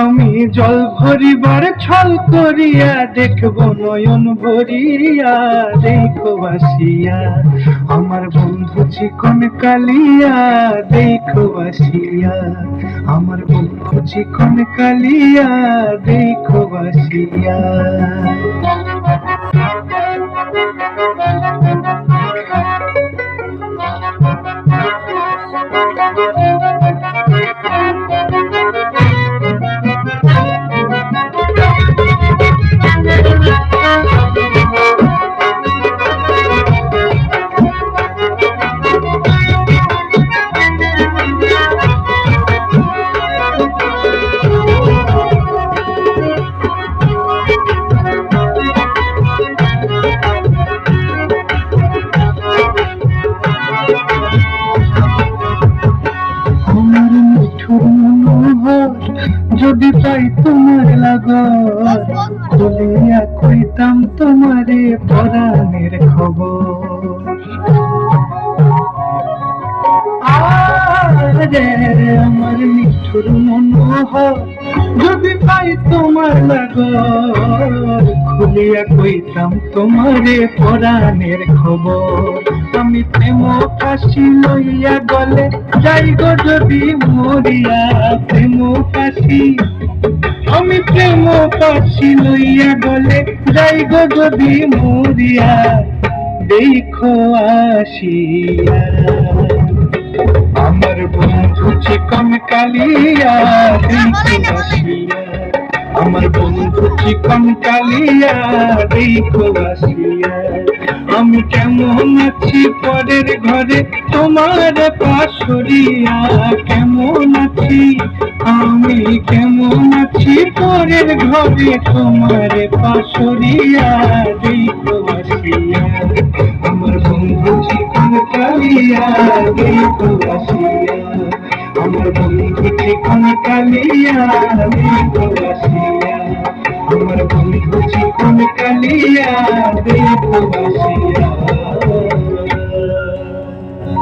আমি জল ভরিবার ছল করিয়া দেখব নয়ন ভরিয়া, দেখো বাসিয়া। আমার বন্ধু চিকন কালিয়া, দেখো বাসিয়া। আমার বন্ধু চিকন কালিয়া, দেখো বাসিয়া। আমার যদি পাই তোমার লাগত খুলিয়া কইতাম তোমারে পরাণের খবর। আমার মিঠুর মনোহর যদি পাই তোমার লাগর খুলিয়া কইতাম তোমারে পরাণের খবর। আমি প্রেম ফাঁসি লইয়া গলে যাই গো যদি মরিয়া, প্রেম ফাঁসি আমি প্রেম ফাঁসি লইয়া গলে যাই গো যদি মরিয়া, দেখো আসিয়া। আমার বন্ধু চিকন কালিয়া দেখো আসিয়া আমার বন্ধু চিকন কালিয়া দেখো আসিয়া আমি কেমন আছি পরের ঘরে তোমার পাশরিয়া? কেমন আছি? আমি কেমন আছি পরের ঘরে তোমার পাশরিয়া? দেখো কালিয়া দেখো আসিয়া আমার বন্ধু চিকন কালিয়া দেখো আসিয়া আমার বন্ধু চিকন কালিয়া আসিয়া